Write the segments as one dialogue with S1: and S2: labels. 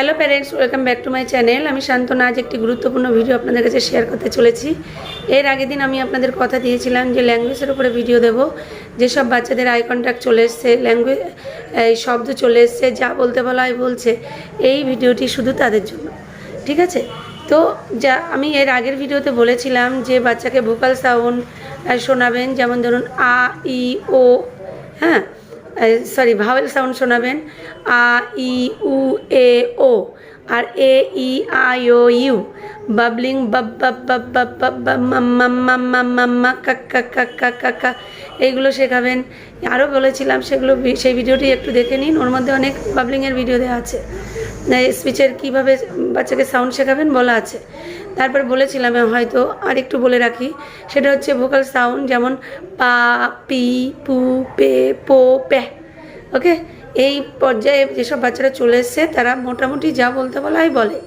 S1: Hello parents welcome back to my channel আমি শান্তনা, আজ একটি গুরুত্বপূর্ণ ভিডিও আপনাদের কাছে শেয়ার করতে চলেছি। এর আগের দিন আমি আপনাদের কথা দিয়েছিলাম যে ল্যাঙ্গুয়েজের উপরে ভিডিও দেব। যেসব বাচ্চাদের আই কন্ট্যাক্ট চলে এসছে ল্যাঙ্গুয়েজ এই শব্দ চলে এসছে, যা বলতে বলা হয় বলছে, এই ভিডিওটি শুধু তাদের জন্য। ঠিক আছে? তো যা, আমি এর আগের ভিডিওতে বলেছিলাম যে বাচ্চাকে ভোকাল সাউন্ড শোনাবেন, যেমন ধরুন আ, ই, ও হ্যাঁ? সরি ভাওয়েল সাউন্ড শোনাবেন। আ, ই, উ, এ, ও, আর A, E, I, O, U. Babbling, বাব বাব বাব বাব বাব মাম্মা কাক্কা কাক্কা কাক্কা এইগুলো শেখাবেন। আরও বলেছিলাম সেগুলো সেই ভিডিওটি একটু দেখে নিন। ওর মধ্যে অনেক বাবলিংয়ের ভিডিও দেওয়া আছে। স্পিচের কীভাবে বাচ্চাকে সাউন্ড শেখাবেন বলা আছে। তারপর বলেছিলাম হয়তো আর একটু বলে রাখি। সেটা হচ্ছে ভোকাল সাউন্ড যেমন পা, পি, পু, পে, পো, প্যা ওকে এই পর্যায়ে যেসব বাচ্চারা চলে এসছে, তারা মোটামুটি যা বলতে বলা হয় বলে।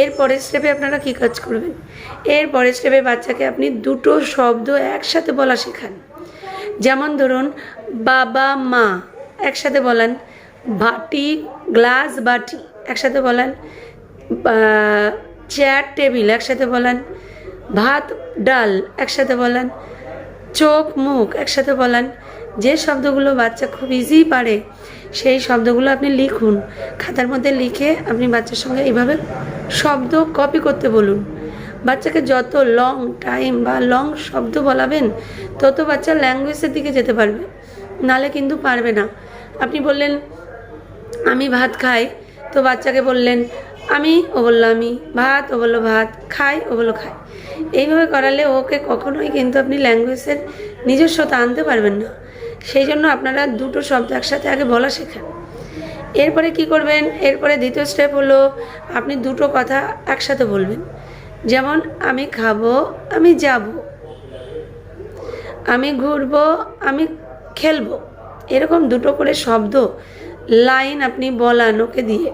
S1: এর পরের স্টেপে আপনারা কী কাজ করবেন? এর পরের স্টেপে বাচ্চাকে আপনি দুটো শব্দ একসাথে বলা শেখান। যেমন ধরুন, বাবা, মা, একসাথে বলেন, বাটি, গ্লাস, বাটি, একসাথে বলেন চেয়ার টেবিল একসাথে বলেন, ভাত, ডাল একসাথে বলেন, চোখ, মুখ একসাথে বলেন, যে শব্দগুলো বাচ্চা খুব ইজি পারে, সেই শব্দগুলো আপনি লিখুন, খাতার মধ্যে লিখে আপনি বাচ্চার সঙ্গে এইভাবে শব্দ কপি করতে বলুন। বাচ্চাকে যত লং টাইম বা লং শব্দ বলাবেন, তত বাচ্চা ল্যাঙ্গুয়েজের দিকে যেতে পারবে, নালে কিন্তু পারবে না। আপনি বললেন, আমি ভাত খাই। তো বাচ্চাকে বললেন আমি ও বলল, আমি ভাত? ও বলল, ভাত। খাই? ও বলল, খাই। এইভাবে করালে ওকে কখনোই কিন্তু আপনি ল্যাঙ্গুয়েজের নিজস্বতা আনতে পারবেন না। সেই জন্য আপনারা দুটো শব্দ একসাথে আগে বলা শেখান। এরপরে কি করবেন? এরপরে দ্বিতীয় স্টেপ হলো আপনি দুটো কথা একসাথে বলবেন। যেমন, আমি খাব, আমি যাব। আমি ঘুরবো, আমি খেলব। এরকম দুটো করে শব্দ লাইন আপনি বলান ওকে দিয়ে।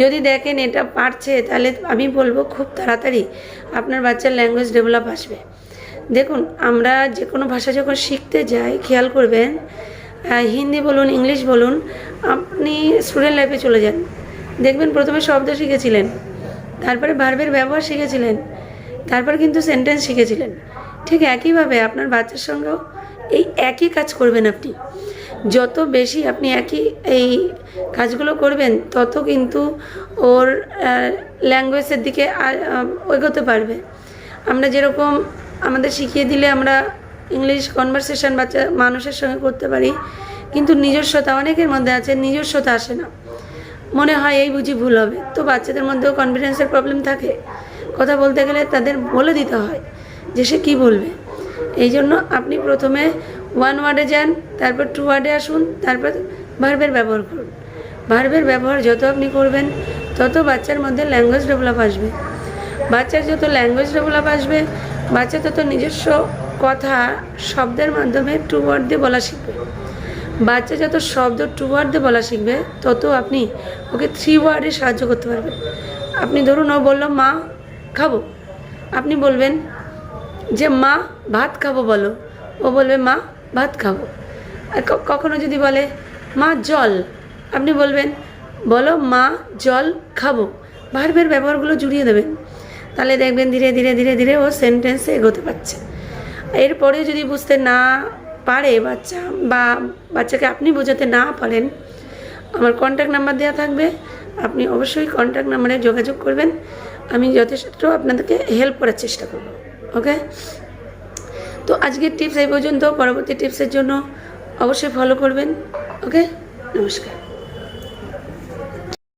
S1: যদি দেখেন এটা পারছে, তাহলে আমি বলব খুব তাড়াতাড়ি আপনার বাচ্চার ল্যাঙ্গুয়েজ ডেভেলপ আসবে। দেখুন, আমরা যে কোনো ভাষা যখন শিখতে যাই, খেয়াল করবেন হিন্দি বলুন, ইংলিশ বলুন, আপনি স্টুডেন্ট লাইফে চলে যান। দেখবেন প্রথমে শব্দ শিখেছিলেন, তারপরে ভার্বের ব্যবহার শিখেছিলেন, তারপর কিন্তু সেন্টেন্স শিখেছিলেন। ঠিক একইভাবে আপনার বাচ্চার সঙ্গেও এই একই কাজ করবেন আপনি। যত বেশি আপনি একই এই কাজগুলো করবেন, তত কিন্তু ওর ল্যাঙ্গুয়েজের দিকে এগোতে পারবে। আমরা যেরকম আমাদের শিখিয়ে দিলে আমরা ইংলিশ কনভারসেশন বাচ্চা, মানুষের সঙ্গে করতে পারি, কিন্তু নিজস্বতা অনেকের মধ্যে আছে, নিজস্বতা আসে না। মনে হয় এই বুঝি ভুল হবে। তো বাচ্চাদের মধ্যেও কনফিডেন্সের প্রবলেম থাকে। কথা বলতে গেলে তাদের বলে দিতে হয় যে সে কী বলবে। এই জন্য আপনি প্রথমে ওয়ান ওয়ার্ডে যান, তারপর টু ওয়ার্ডে আসুন, তারপর ভার্বের ব্যবহার করুন। ভার্বের ব্যবহার যত আপনি করবেন, তত বাচ্চার মধ্যে ল্যাঙ্গুয়েজ ডেভেলপ আসবে। বাচ্চার যত ল্যাঙ্গুয়েজ ডেভেলপ আসবে, বাচ্চা তত নিজস্ব কথা শব্দের মাধ্যমে টু ওয়ার্ড দিয়ে বলা শিখবে। বাচ্চা যত শব্দ টু ওয়ার্ড দিয়ে বলা শিখবে, তত আপনি ওকে থ্রি ওয়ার্ডে সাহায্য করতে পারবেন। আপনি ধরুন ও বলল, মা, খাব। আপনি বলবেন যে, মা, ভাত খাব বলো। ও বলবে, মা ভাত খাব। আর কখনো যদি বলে, মা, জল। আপনি বলবেন, বলো, মা, জল খাব। ভার্বের ব্যবহারগুলো জুড়িয়ে দেবেন। তাহলে দেখবেন ধীরে ধীরে ধীরে ধীরে ও সেন্টেন্সে এগোতে পারছে। এরপরে যদি বুঝতে না পারে বাচ্চা বা বাচ্চাকে আপনি বোঝাতে না পারেন, আমার কন্ট্যাক্ট নাম্বার দেওয়া থাকবে। আপনি অবশ্যই কন্ট্যাক্ট নাম্বারে যোগাযোগ করবেন। আমি যথেষ্ট আপনাদেরকে হেল্প করার চেষ্টা করব। ওকে তো আজকের টিপস এই পর্যন্ত। পরবর্তী টিপসের জন্য অবশ্যই ফলো করবেন। ওকে নমস্কার।